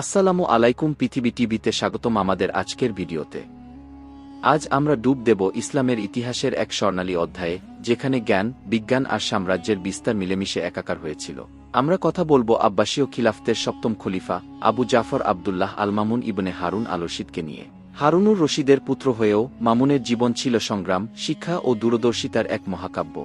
আসসালামু আলাইকুম পৃথিবী টিভিতে স্বাগতম আমাদের আজকের ভিডিওতে। আজ আমরা ডুব দেব ইসলামের ইতিহাসের এক স্বর্ণালী অধ্যায়ে, যেখানে জ্ঞান, বিজ্ঞান আর সাম্রাজ্যের বিস্তার মিলেমিশে একাকার হয়েছিল। আমরা কথা বলব আব্বাসীয় খিলাফতের সপ্তম খলিফা, আবু জাফর আবদুল্লাহ আল মামুন ইবনে হারুন আল রশিদকে নিয়ে। হারুনুর রশিদের পুত্র হয়েও মামুনের জীবন ছিল সংগ্রাম, শিক্ষা ও দূরদর্শিতার এক মহাকাব্য।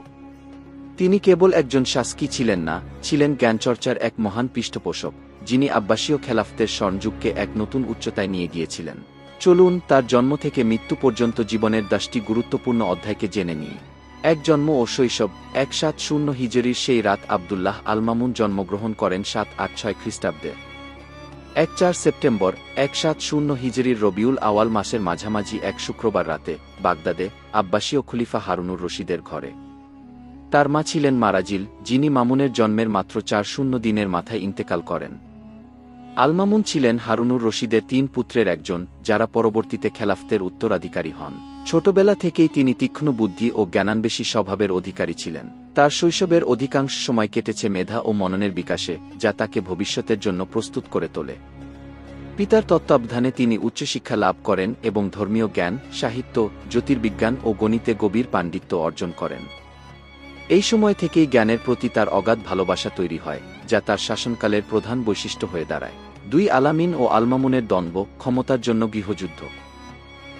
তিনি কেবল একজন শাসকি ছিলেন না, ছিলেন জ্ঞানচর্চার এক মহান পৃষ্ঠপোষক, যিনি আব্বাসীয় খেলাফতের স্বর্ণযুগকে এক নতুন উচ্চতায় নিয়ে গিয়েছিলেন। চলুন তার জন্ম থেকে মৃত্যু পর্যন্ত জীবনের দশটি গুরুত্বপূর্ণ অধ্যায়কে জেনে নিই। এক জন্ম ও শৈশব, এক সাত শূন্য হিজরির সেই রাত আবদুল্লাহ আলমামুন জন্মগ্রহণ করেন সাত আট ছয় খ্রিস্টাব্দে। এক চার সেপ্টেম্বর, এক সাত শূন্য হিজরির রবিউল আওয়াল মাসের মাঝামাঝি এক শুক্রবার রাতে বাগদাদে আব্বাসীয় খলিফা হারুনুর রশিদের ঘরে। তার মা ছিলেন মারাজিল, যিনি মামুনের জন্মের মাত্র চার শূন্য দিনের মাথায় ইন্তেকাল করেন। আলমামুন ছিলেন হারুনুর রশিদের তিন পুত্রের একজন, যারা পরবর্তীতে খেলাফতের উত্তরাধিকারী হন। ছোটবেলা থেকেই তিনি তীক্ষ্ণ বুদ্ধি ও জ্ঞানান্বেষী স্বভাবের অধিকারী ছিলেন। তার শৈশবের অধিকাংশ সময় কেটেছে মেধা ও মননের বিকাশে, যা তাকে ভবিষ্যতের জন্য প্রস্তুত করে তোলে। পিতার তত্ত্বাবধানে তিনি উচ্চশিক্ষা লাভ করেন এবং ধর্মীয় জ্ঞান, সাহিত্য, জ্যোতির্বিজ্ঞান ও গণিতে গভীর পাণ্ডিত্য অর্জন করেন। এই সময় থেকেই জ্ঞানের প্রতি তার অগাধ ভালোবাসা তৈরি হয়, যা তার শাসনকালের প্রধান বৈশিষ্ট্য হয়ে দাঁড়ায়। দুই আলামিন ও আলমামুনের দ্বন্দ্ব ক্ষমতার জন্য গৃহযুদ্ধ।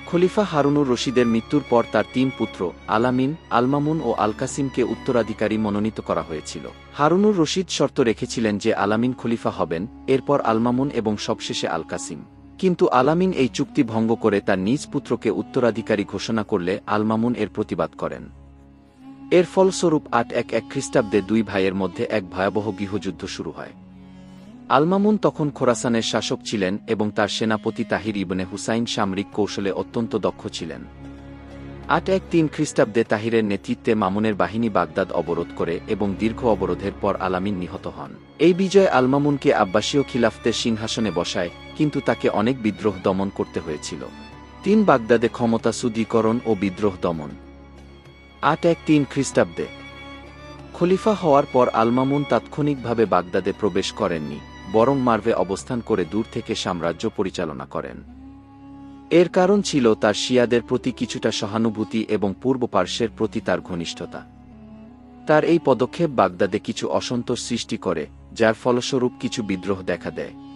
খলিফা হারুনুর রশিদের মৃত্যুর পর তার তিন পুত্র, আলামিন, আলমামুন ও আলকাসিমকে উত্তরাধিকারী মনোনীত করা হয়েছিল। হারুনুর রশিদ শর্ত রেখেছিলেন যে আলামিন খলিফা হবেন, এরপর আলমামুন এবং সবশেষে আলকাসিম। কিন্তু আলামিন এই চুক্তি ভঙ্গ করে তার নিজ পুত্রকে উত্তরাধিকারী ঘোষণা করলে আলমামুন এর প্রতিবাদ করেন। এর ফলস্বরূপ আট এক এক খ্রিস্টাব্দে দুই ভাইয়ের মধ্যে এক ভয়াবহ গৃহযুদ্ধ শুরু হয়। আলমামুন তখন খোরাসানের শাসক ছিলেন এবং তার সেনাপতি তাহির ইবনে হুসাইন সামরিক কৌশলে অত্যন্ত দক্ষ ছিলেন। আট এক তিন খ্রিস্টাব্দে তাহিরের নেতৃত্বে মামুনের বাহিনী বাগদাদ অবরোধ করে এবং দীর্ঘ অবরোধের পর আলামিন নিহত হন। এই বিজয় আলমামুনকে আব্বাসীয় খিলাফতের সিংহাসনে বসায়, কিন্তু তাকে অনেক বিদ্রোহ দমন করতে হয়েছিল। তিন বাগদাদে ক্ষমতা সুদীকরণ ও বিদ্রোহ দমন। আট এক তিন খ্রিস্টাব্দে। খলিফা হওয়ার পর আলমামুন তাৎক্ষণিকভাবে বাগদাদে প্রবেশ করেননি, বরং মার্ভে অবস্থান করে দূর থেকে সাম্রাজ্য পরিচালনা করেন। এর কারণ ছিল তার শিয়াদের প্রতি কিছুটা সহানুভূতি এবং পূর্ব পার্শ্বের প্রতি তার ঘনিষ্ঠতা। তার এই পদক্ষেপ বাগদাদে কিছু অসন্তোষ সৃষ্টি করে, যার ফলস্বরূপ কিছু বিদ্রোহ দেখা দেয়।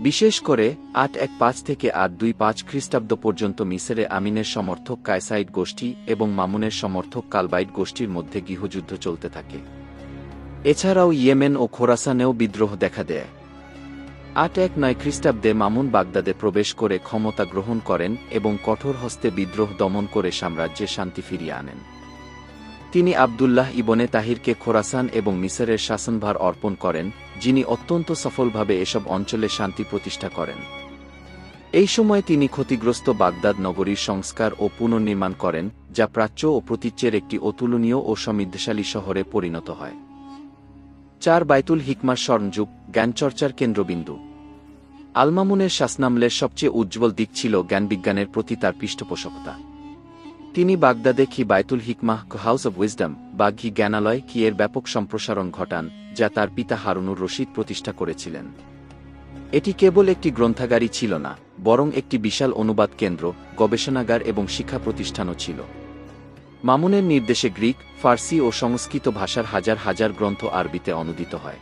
বিশেষ করে আট এক পাঁচ থেকে আট দুই পাঁচ খ্রিস্টাব্দ পর্যন্ত মিসরে আমিনের সমর্থক কায়সাইড গোষ্ঠী এবং মামুনের সমর্থক কালবাইট গোষ্ঠীর মধ্যে গৃহযুদ্ধ চলতে থাকে। এছাড়াও ইয়েমেন ও খোরাসানেও বিদ্রোহ দেখা দেয়। আট এক নয় খ্রিস্টাব্দে মামুন বাগদাদে প্রবেশ করে ক্ষমতা গ্রহণ করেন এবং কঠোর হস্তে বিদ্রোহ দমন করে সাম্রাজ্যে শান্তি ফিরিয়ে আনেন। তিনি আবদুল্লাহ ইবনে তাহিরকে খোরাসান এবং মিসরের শাসনভার অর্পণ করেন, যিনি অত্যন্ত সফলভাবে এসব অঞ্চলে শান্তি প্রতিষ্ঠা করেন। এই সময় তিনি ক্ষতিগ্রস্ত বাগদাদ নগরীর সংস্কার ও পুনর্নির্মাণ করেন, যা প্রাচ্য ও প্রতীচ্যের একটি অতুলনীয় ও সমৃদ্ধশালী শহরে পরিণত হয়। চার বাইতুল হিকমার স্বর্ণযুগ, জ্ঞানচর্চার কেন্দ্রবিন্দু। আলমামুনের শাসনামলের সবচেয়ে উজ্জ্বল দিক ছিল জ্ঞানবিজ্ঞানের প্রতি তার পৃষ্ঠপোষকতা। তিনি বাগদাদে কি বাইতুল হিকমাহ, হাউস অব উইজডম বা ঘি জ্ঞানালয়, কি এর ব্যাপক সম্প্রসারণ ঘটান, যা তার পিতা হারুনুর রশিদ প্রতিষ্ঠা করেছিলেন। এটি কেবল একটি গ্রন্থাগারই ছিল না, বরং একটি বিশাল অনুবাদ কেন্দ্র, গবেষণাগার এবং শিক্ষা প্রতিষ্ঠানও ছিল। মামুনের নির্দেশে গ্রিক, ফার্সি ও সংস্কৃত ভাষার হাজার হাজার গ্রন্থ আরবিতে অনুদিত হয়।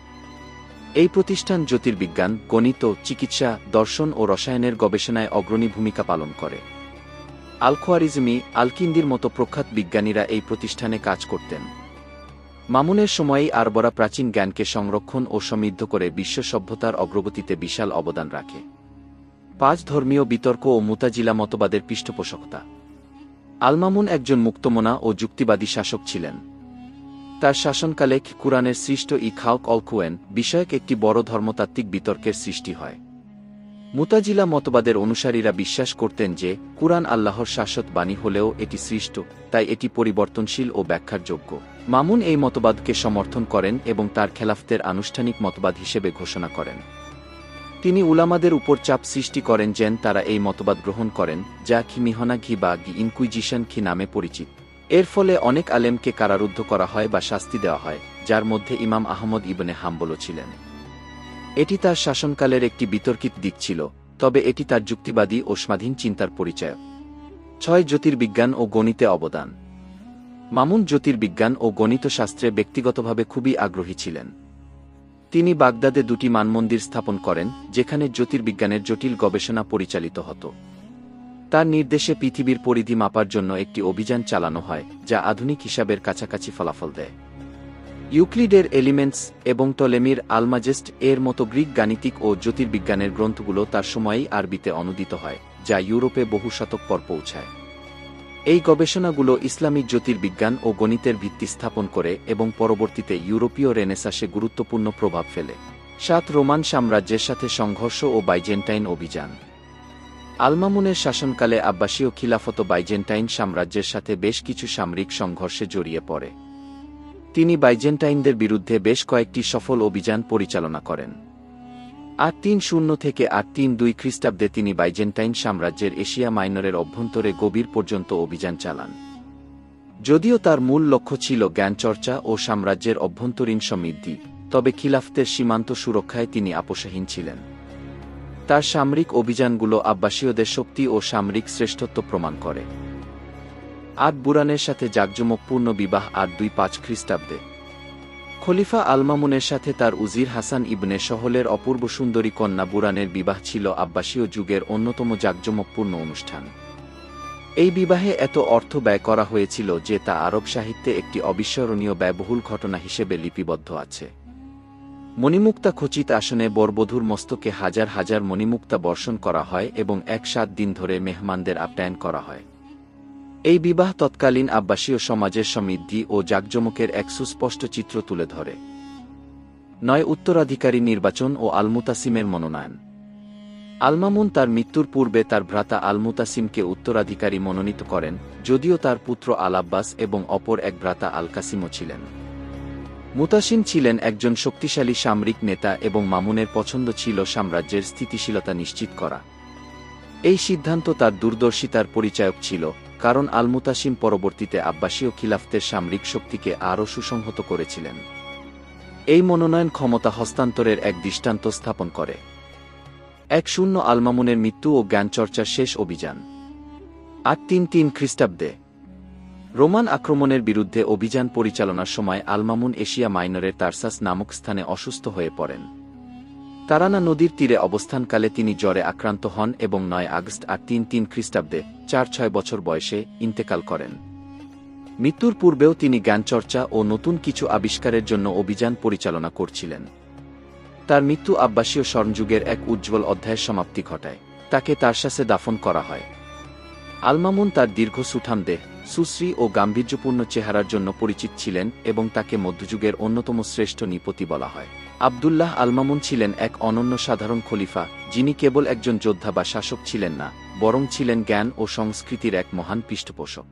এই প্রতিষ্ঠান জ্যোতির্বিজ্ঞান, গণিত, চিকিৎসা, দর্শন ও রসায়নের গবেষণায় অগ্রণী ভূমিকা পালন করে। আলখোয়ারিজমি আলকিন্দির মতো প্রখ্যাত বিজ্ঞানীরা এই প্রতিষ্ঠানে কাজ করতেন। মামুনের সময়েই আরবরা প্রাচীন জ্ঞানকে সংরক্ষণ ও সমৃদ্ধ করে বিশ্ব সভ্যতার অগ্রগতিতে বিশাল অবদান রাখে। পাঁচ ধর্মীয় বিতর্ক ও মুতাজিলা মতবাদের পৃষ্ঠপোষকতা। আলমামুন একজন মুক্তমনা ও যুক্তিবাদী শাসক ছিলেন। তার শাসনকালে কুরআনের সৃষ্ট ই খাওক অলকুয়েন বিষয়ক একটি বড় ধর্মতাত্ত্বিক বিতর্কের সৃষ্টি হয়। মুতাজিলা মতবাদের অনুসারীরা বিশ্বাস করতেন যে, কুরআন আল্লাহর শাশ্বত বাণী হলেও এটি সৃষ্ট, তাই এটি পরিবর্তনশীল ও ব্যাখ্যার যোগ্য মামুন এই মতবাদকে সমর্থন করেন এবং তার খেলাফতের আনুষ্ঠানিক মতবাদ হিসেবে ঘোষণা করেন। তিনি উলামাদের উপর চাপ সৃষ্টি করেন যেন তারা এই মতবাদ গ্রহণ করেন, যা কি মিহনা ঘি বা গি ইনকুইজিশন খি নামে পরিচিত। এর ফলে অনেক আলেমকে কারারুদ্ধ করা হয় বা শাস্তি দেওয়া হয়, যার মধ্যে ইমাম আহমদ ইবনে হাম্বলও ছিলেন। এটি তার শাসনকালের একটি বিতর্কিত দিক ছিল, তবে এটি তার যুক্তিবাদী ও স্বাধীন চিন্তার পরিচয়। ছয় জ্যোতির্বিজ্ঞান ও গণিতে অবদান। মামুন জ্যোতির্বিজ্ঞান ও গণিত শাস্ত্রে ব্যক্তিগতভাবে খুবই আগ্রহী ছিলেন। তিনি বাগদাদে দুটি মানমন্দির স্থাপন করেন, যেখানে জ্যোতির্বিজ্ঞানের জটিল গবেষণা পরিচালিত হতো। তার নির্দেশে পৃথিবীর পরিধি মাপার জন্য একটি অভিযান চালানো হয়, যা আধুনিক হিসাবের কাছাকাছি ফলাফল দেয়। ইউক্লিডের এলিমেন্টস এবং টলেমির আলমাজেস্ট এর মতো গ্রিক গাণিতিক ও জ্যোতির্বিজ্ঞানের গ্রন্থগুলো তার সময়েই আরবিতে অনুদিত হয়, যা ইউরোপে বহু শতক পর পৌঁছায়। এই গবেষণাগুলো ইসলামিক জ্যোতির্বিজ্ঞান ও গণিতের ভিত্তি স্থাপন করে এবং পরবর্তীতে ইউরোপীয় রেনেসাসে গুরুত্বপূর্ণ প্রভাব ফেলে। সাত রোমান সাম্রাজ্যের সাথে সংঘর্ষ ও বাইজেন্টাইন অভিযান। আলমামুনের শাসনকালে আব্বাসীয় খিলাফত বাইজেন্টাইন সাম্রাজ্যের সাথে বেশ কিছু সামরিক সংঘর্ষে জড়িয়ে পড়ে। তিনি বাইজেন্টাইনদের বিরুদ্ধে বেশ কয়েকটি সফল অভিযান পরিচালনা করেন। আট তিন শূন্য থেকে আট তিন দুই খ্রিস্টাব্দে তিনি বাইজেন্টাইন সাম্রাজ্যের এশিয়া মাইনরের অভ্যন্তরে গভীর পর্যন্ত অভিযান চালান। যদিও তার মূল লক্ষ্য ছিল জ্ঞানচর্চা ও সাম্রাজ্যের অভ্যন্তরীণ সমৃদ্ধি, তবে খিলাফতের সীমান্ত সুরক্ষায় তিনি আপোষহীন ছিলেন। তার সামরিক অভিযানগুলো আব্বাসীয়দের শক্তি ও সামরিক শ্রেষ্ঠত্ব প্রমাণ করে। আট বুরানের সাথে জাঁকজমকপূর্ণ বিবাহ আট দুই পাঁচ খ্রিস্টাব্দে। খলিফা আলমামুনের সাথে তার উজির হাসান ইবনে সহলের অপূর্ব সুন্দরী কন্যা বুরানের বিবাহ ছিল আব্বাসীয় যুগের অন্যতম জাঁকজমকপূর্ণ অনুষ্ঠান। এই বিবাহে এত অর্থ ব্যয় করা হয়েছিল যে তা আরব সাহিত্যে একটি অবিস্মরণীয় ব্যয়বহুল ঘটনা হিসেবে লিপিবদ্ধ আছে। মণিমুক্তা খচিত আসনে বরবধূর মস্তকে হাজার হাজার মণিমুক্তা বর্ষণ করা হয় এবং এক সাত দিন ধরে মেহমানদের আপ্যায়ন করা হয়। এই বিবাহ তৎকালীন আব্বাসীয় সমাজের সমৃদ্ধি ও জাকজমকের এক সুস্পষ্ট চিত্র তুলে ধরে। নয় উত্তরাধিকারী নির্বাচন ও আলমুতাসিমের মনোনয়ন। আলমামুন তার মৃত্যুর পূর্বে তার ভ্রাতা আলমুতাসিমকে উত্তরাধিকারী মনোনীত করেন, যদিও তার পুত্র আল আব্বাস এবং অপর এক ভ্রাতা আল কাসিমও ছিলেন। মুতাসিম ছিলেন একজন শক্তিশালী সামরিক নেতা এবং মামুনের পছন্দ ছিল সাম্রাজ্যের স্থিতিশীলতা নিশ্চিত করা। এই সিদ্ধান্ত তার দূরদর্শিতার পরিচায়ক ছিল। কারণ আলমুতাসিম পরবর্তীতে আব্বাসীয় খিলাফতের সামরিক শক্তিকে আরও সুসংহত করেছিলেন। এই মনোনয়ন ক্ষমতা হস্তান্তরের এক দৃষ্টান্ত স্থাপন করে। এক শূন্য আলমামুনের মৃত্যু ও জ্ঞানচর্চার শেষ অভিযান। আট তিন তিন খ্রিস্টাব্দে। রোমান আক্রমণের বিরুদ্ধে অভিযান পরিচালনার সময় আলমামুন এশিয়া মাইনরের তারসাস নামক স্থানে অসুস্থ হয়ে পড়েন। তারানা নদীর তীরে অবস্থানকালে তিনি জ্বরে আক্রান্ত হন এবং নয় আগস্ট আর তিন তিন খ্রিস্টাব্দে চার ছয় বছর বয়সে ইন্তেকাল করেন। মৃত্যুর পূর্বেও তিনি জ্ঞানচর্চা ও নতুন কিছু আবিষ্কারের জন্য অভিযান পরিচালনা করছিলেন। তার মৃত্যু আব্বাসীয় স্বর্ণযুগের এক উজ্জ্বল অধ্যায়ের সমাপ্তি ঘটায়। তাকে তারসাসে দাফন করা হয়। আলমামুন তার দীর্ঘ সুঠাম দেহ, সুশ্রী ও গাম্ভীর্যপূর্ণ চেহারার জন্য পরিচিত ছিলেন এবং তাকে মধ্যযুগের অন্যতম শ্রেষ্ঠ নিপতি বলা হয়। আবদুল্লাহ আলমামুন ছিলেন এক অনন্য সাধারণ খলিফা, যিনি কেবল একজন যোদ্ধা বা শাসক ছিলেন না, বরং ছিলেন জ্ঞান ও সংস্কৃতির এক মহান পৃষ্ঠপোষক।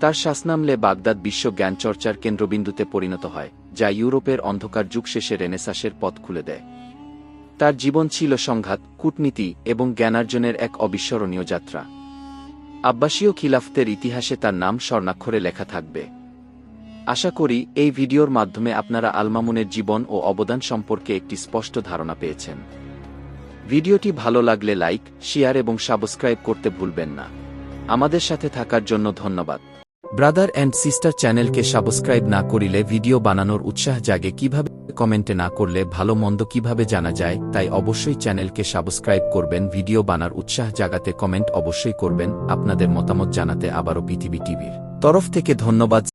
তার শাসনামলে বাগদাদ বিশ্ব জ্ঞানচর্চার কেন্দ্রবিন্দুতে পরিণত হয়, যা ইউরোপের অন্ধকার যুগ শেষে রেনেসাসের পথ খুলে দেয়। তার জীবন ছিল সংঘাত, কূটনীতি এবং জ্ঞানার্জনের এক অবিস্মরণীয় যাত্রা। আব্বাসীয় খিলাফতের ইতিহাসে তার নাম স্বর্ণাক্ষরে লেখা থাকবে। আশা করি এই ভিডিওর মাধ্যমে আপনারা আলমামুনের জীবন ও অবদান সম্পর্কে একটি স্পষ্ট ধারণা পেয়েছেন। ভিডিওটি ভালো লাগলে লাইক, শেয়ার এবং সাবস্ক্রাইব করতে ভুলবেন না। আমাদের সাথে থাকার জন্য ধন্যবাদ। ব্রাদার অ্যান্ড সিস্টার চ্যানেলকে সাবস্ক্রাইব না করিলে ভিডিও বানানোর উৎসাহ জাগে কীভাবে, কমেন্টে না করলে ভালো মন্দ কীভাবে জানা যায়, তাই অবশ্যই চ্যানেলকে সাবস্ক্রাইব করবেন, ভিডিও বানার উৎসাহ জাগাতে কমেন্ট অবশ্যই করবেন, আপনাদের মতামত জানাতে আবারও পৃথিবী টিভির তরফ থেকে ধন্যবাদ।